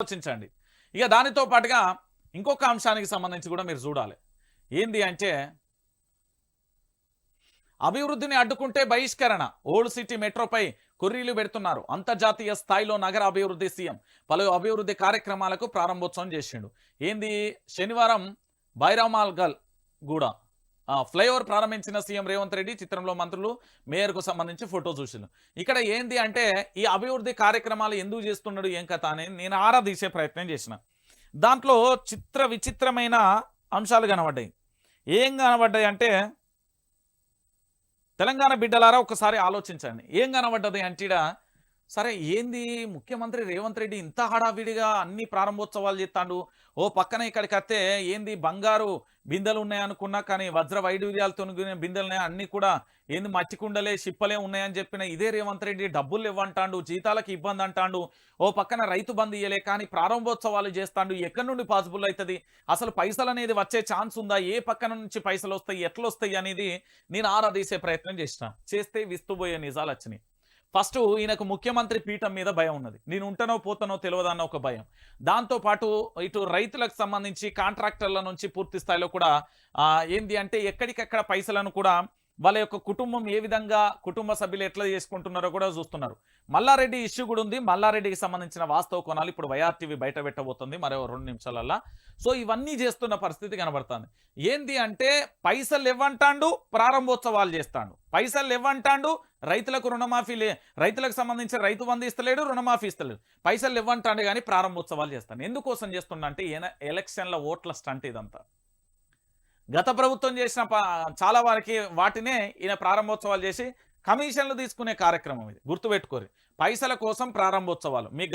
ఆలోచించండి. ఇక దానితో పాటుగా ఇంకొక అంశానికి సంబంధించి కూడా మీరు చూడాలి. ఏంది అంటే అభివృద్ధిని అడ్డుకుంటే బహిష్కరణ. ఓల్డ్ సిటీ మెట్రోపై కుర్రీలు పెడుతున్నారు. అంతర్జాతీయ స్థాయిలో నగర అభివృద్ధి సీఎం పలు అభివృద్ధి కార్యక్రమాలకు ప్రారంభోత్సవం చేసిండు. ఏంది? శనివారం బైరామాల్ గల్ గూడ ఫ్లైఓవర్ ప్రారంభించిన సీఎం రేవంత్ రెడ్డి చిత్రంలో మంత్రులు మేయర్కు సంబంధించి ఫోటో చూసిండు. ఇక్కడ ఏంది అంటే ఈ అభివృద్ధి కార్యక్రమాలు ఎందుకు చేస్తున్నాడు ఏం కథ అని నేను ఆరా తీసే ప్రయత్నం చేసిన. దాంట్లో చిత్ర విచిత్రమైన అంశాలు కనబడ్డాయి. ఏం కనబడ్డాయి అంటే తెలంగాణ బిడ్డలారా ఒకసారి ఆలోచించండి. ఏం కనబడ్డది అంటే సరే ఏంది ముఖ్యమంత్రి రేవంత్ రెడ్డి ఇంత హడావిడిగా అన్ని ప్రారంభోత్సవాలు చేస్తాడు ఓ పక్కన ఇక్కడికి వస్తే ఏంది బంగారు బిందెలు ఉన్నాయనుకున్నా కానీ వజ్ర వైడూర్యాలతో బిందెలు ఉన్నాయి అన్ని కూడా ఏంది మచ్చికుండలే షిప్పలే ఉన్నాయని చెప్పిన ఇదే రేవంత్ రెడ్డి డబ్బులు ఇవ్వంటాడు జీతాలకు ఇబ్బంది అంటాడు ఓ పక్కన రైతు బంధు ఇయ్యలే కానీ ప్రారంభోత్సవాలు చేస్తాడు ఎక్కడి నుండి పాసిబుల్ అవుతుంది అసలు పైసలు అనేది వచ్చే ఛాన్స్ ఉందా? ఏ పక్కన నుంచి పైసలు వస్తాయి ఎట్లా వస్తాయి అనేది నేను ఆరాధీసే ప్రయత్నం చేసిన చేస్తే విస్తుపోయే నిజాలు వచ్చినాయి ఫస్ట్ ఈయనకు ముఖ్యమంత్రి పీఠం మీద భయం ఉన్నది. నేను ఉంటానో పోతానో తెలియదన్న ఒక భయం. దాంతోపాటు ఇటు రైతులకు సంబంధించి కాంట్రాక్టర్ల నుంచి పూర్తి స్థాయిలో కూడా ఏంది అంటే ఎక్కడికెక్కడ పైసలను కూడా వాళ్ళ యొక్క కుటుంబం ఏ విధంగా కుటుంబ సభ్యులు ఎట్లా చేసుకుంటున్నారో కూడా చూస్తున్నారు. మల్లారెడ్డి ఇష్యూ కూడా ఉంది. మల్లారెడ్డికి సంబంధించిన వాస్తవ కోణాలు ఇప్పుడు వైఆర్టీవీ బయట పెట్టబోతుంది. మరో రెండు నిమిషాలల్లా. సో ఇవన్నీ చేస్తున్న పరిస్థితి కనబడుతుంది. ఏంది అంటే పైసలు ఇవ్వంటాండు ప్రారంభోత్సవాలు చేస్తాడు. పైసలు ఇవ్వంటాండు రైతులకు రుణమాఫీ లే రైతులకు సంబంధించిన రైతు బంధు ఇస్తలేడు రుణమాఫీ ఇస్తలేడు. పైసలు ఇవ్వంటాడు కానీ ప్రారంభోత్సవాలు చేస్తాను. ఎందుకోసం చేస్తున్నా అంటే ఈయన ఎలక్షన్ల ఓట్ల స్టంట్ ఇదంతా. గత ప్రభుత్వం చేసిన చాలా వారికి వాటినే ఈయన ప్రారంభోత్సవాలు చేసి కమిషన్లు తీసుకునే కార్యక్రమం ఇది. గుర్తుపెట్టుకోరు. పైసల కోసం ప్రారంభోత్సవాలు. మీ